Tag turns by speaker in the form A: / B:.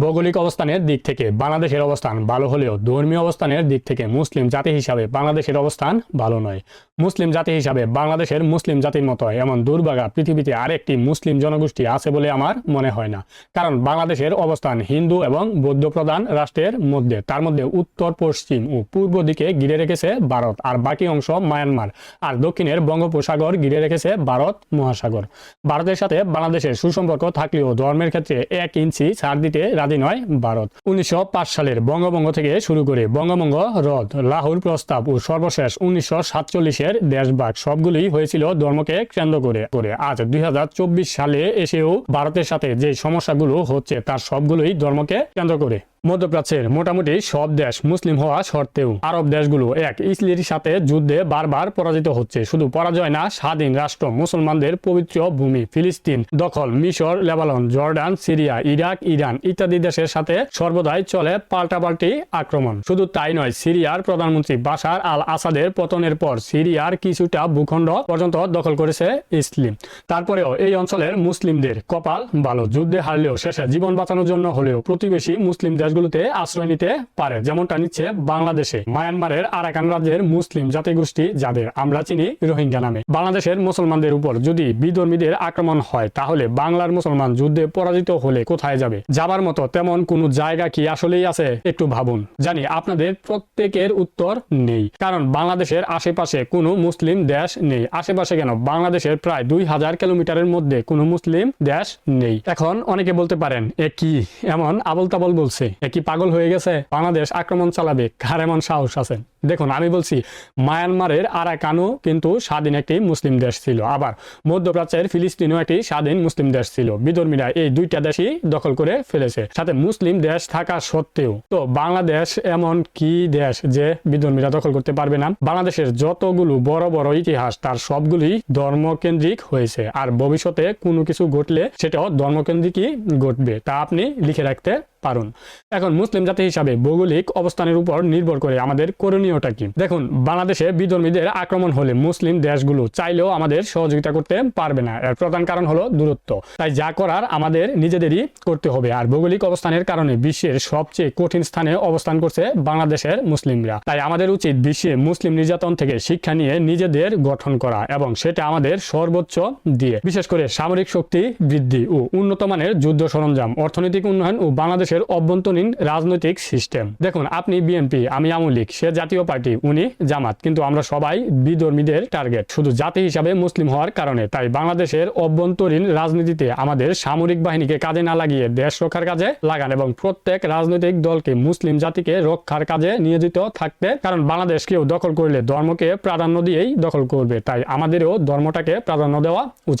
A: ভৌগোলিক অবস্থানের দিক থেকে বাংলাদেশের অবস্থান ভালো হলেও ধর্মীয় অবস্থানের দিক থেকে মুসলিম জাতি হিসাবে বাংলাদেশের অবস্থান ভালো নয়। মুসলিম জাতি হিসাবে বাংলাদেশের মুসলিম জাতির মতো এমন দুর্ভাগা পৃথিবীতে আরেকটি মুসলিম জনগোষ্ঠী আছে বলে আমার মনে হয় না। কারণ বাংলাদেশের অবস্থান হিন্দু এবং বৌদ্ধ প্রধান রাষ্ট্রের মধ্যে, তার মধ্যে উত্তর, পশ্চিম ও পূর্ব দিকে ঘিরে রেখেছে ভারত আর বাকি অংশ মায়ানমার আর দক্ষিণের বঙ্গোপসাগর ঘিরে রেখেছে ভারত মহাসাগর। ভারতের সাথে বাংলাদেশের সুসম্পর্ক থাকলেও ধর্মের ক্ষেত্রে এক ইঞ্চি ছাড় দিতে রাজি নয়, ভারত। উনিশশো সালের বঙ্গভঙ্গ থেকে শুরু করে বঙ্গভঙ্গ রদ লাহোর প্রস্তাব ও সর্বশেষ উনিশশো সাতচল্লিশের দেশভাগ সবগুলি হয়েছিল ধর্মকে কেন্দ্র করে করে। আজ দুই হাজার চব্বিশ সালে এসেও ভারতের সাথে যে সমস্যাগুলো হচ্ছে, তার সবগুলোই ধর্মকে কেন্দ্র করে। মধ্যপ্রাচ্যের মোটামুটি সব দেশ মুসলিম হওয়া সত্ত্বেও আরব দেশগুলো এক ইসলির সাথে যুদ্ধে বারবার পরাজিত হচ্ছে। শুধু পরাজয় না, স্বাধীন রাষ্ট্র, মুসলমানদের পবিত্র ভূমি ফিলিস্তিন দখল, মিশর, Lebanon, Jordan, Syria, Iraq, Iran ইত্যাদি দেশের সাথে সর্বদাই চলে পাল্টাপাল্টি আক্রমণ। শুধু তাই নয়, সিরিয়ার প্রধানমন্ত্রী বাশার আল আসাদের পতনের পর সিরিয়ার কিছুটা ভূখণ্ড পর্যন্ত দখল করেছে ইসলিম। তারপরেও এই অঞ্চলের মুসলিমদের কপাল ভালো। যুদ্ধে হারলেও শেষে জীবন বাঁচানোর জন্য হলেও প্রতিবেশী মুসলিম দেশগুলোতে আশ্রয় নিতে পারে। যেমনটা নিচ্ছে বাংলাদেশে। মায়ানমারের আরাকান রাজ্যের মুসলিম জাতিগোষ্ঠী যাদের আমরা চিনি রোহিঙ্গা নামে। বাংলাদেশের মুসলমানদের উপর যদি বিধর্মীদের আক্রমণ হয়, তাহলে বাংলার মুসলমান যুদ্ধে পরাজিত হলে কোথায় যাবে? যাবার মতো তেমন কোনো জায়গা কি আসলেই আছে? একটু ভাবুন। জানি আপনাদের প্রত্যেকের উত্তর নেই। কারণ বাংলাদেশের আশেপাশে কোনো মুসলিম দেশ নেই। আশেপাশে কেন? বাংলাদেশের প্রায় দুই হাজার কিলোমিটারের মধ্যে কোনো মুসলিম দেশ নেই। এখন অনেকে বলতে পারেন, এ কি? এমন আবল তাবল বলছে। এ কি পাগল হয়ে গেছে? বাংলাদেশ আক্রমণ চালাবে কার এমন সাহস আছে। দেখুন, আমি বলছি, মায়ানমারের আরাকানও কিন্তু স্বাধীন একটি মুসলিম দেশ ছিল। আবার মধ্যপ্রাচ্যের ফিলিস্তিনও একটি স্বাধীন মুসলিম দেশ ছিল। বিধর্মীরা এই দুইটা দেশই দখল করে ফেলেছে। সাথে মুসলিম দেশ থাকা সত্ত্বেও, তো বাংলাদেশ এমন কি দেশ যে বিধর্মীরা দখল করতে পারবে না? বাংলাদেশের যতগুলো বড় বড় ইতিহাস, তার সবগুলি ধর্মকেন্দ্রিক হয়েছে। আর ভবিষ্যতে কোনো কিছু ঘটলে সেটাও ধর্মকেন্দ্রিকই ঘটবে, তা আপনি লিখে রাখতে পারুন। এখন মুসলিম জাতি হিসাবে ভৌগোলিক অবস্থানের উপর নির্ভর করে আমাদের করণীয়টা কি? দেখুন, বাংলাদেশে বিধর্মীদের আক্রমণ হলে মুসলিম দেশগুলো চাইলেও আমাদের সহযোগিতা করতে পারবে না। এর প্রধান কারণ হলো দূরত্ব। তাই যা করার আমাদের নিজেদেরই করতে হবে। আর ভৌগোলিক অবস্থানের কারণে বিশ্বের সবচেয়ে কঠিন স্থানে অবস্থান করছে বাংলাদেশের মুসলিমরা। তাই আমাদের উচিত বিশ্বে মুসলিম নির্যাতন থেকে শিক্ষা নিয়ে নিজেদের গঠন করা এবং সেটা আমাদের সর্বোচ্চ দিয়ে। বিশেষ করে সামরিক শক্তি বৃদ্ধি ও উন্নত মানের যুদ্ধ সরঞ্জাম, অর্থনৈতিক উন্নয়ন ও বাংলাদেশের অভ্যন্তরীণ রাজনৈতিক সিস্টেম। দেখুন, আপনি বিএনপি, আমি আওয়ামী সে সে জাতীয় পার্টি, উনি জামাত। কিন্তু আমরা সবাই বিধর্মীদের টার্গেট। শুধু জাতি হিসাবে মুসলিম হওয়ার কারণে। তাই বাংলাদেশের অভ্যন্তরীণ রাজনীতিতে আমাদের সামরিক বাহিনীকে কাজে না লাগিয়ে দেশ রক্ষার কাজে লাগান এবং প্রত্যেক রাজনৈতিক দলকে মুসলিম জাতিকে রক্ষার কাজে নিয়োজিত থাকতে, কারণ বাংলাদেশ কেউ দখল করলে ধর্মকে প্রাধান্য দিয়েই দখল করবে। তাই আমাদেরও ধর্মটাকে প্রাধান্য দেওয়া উচিত।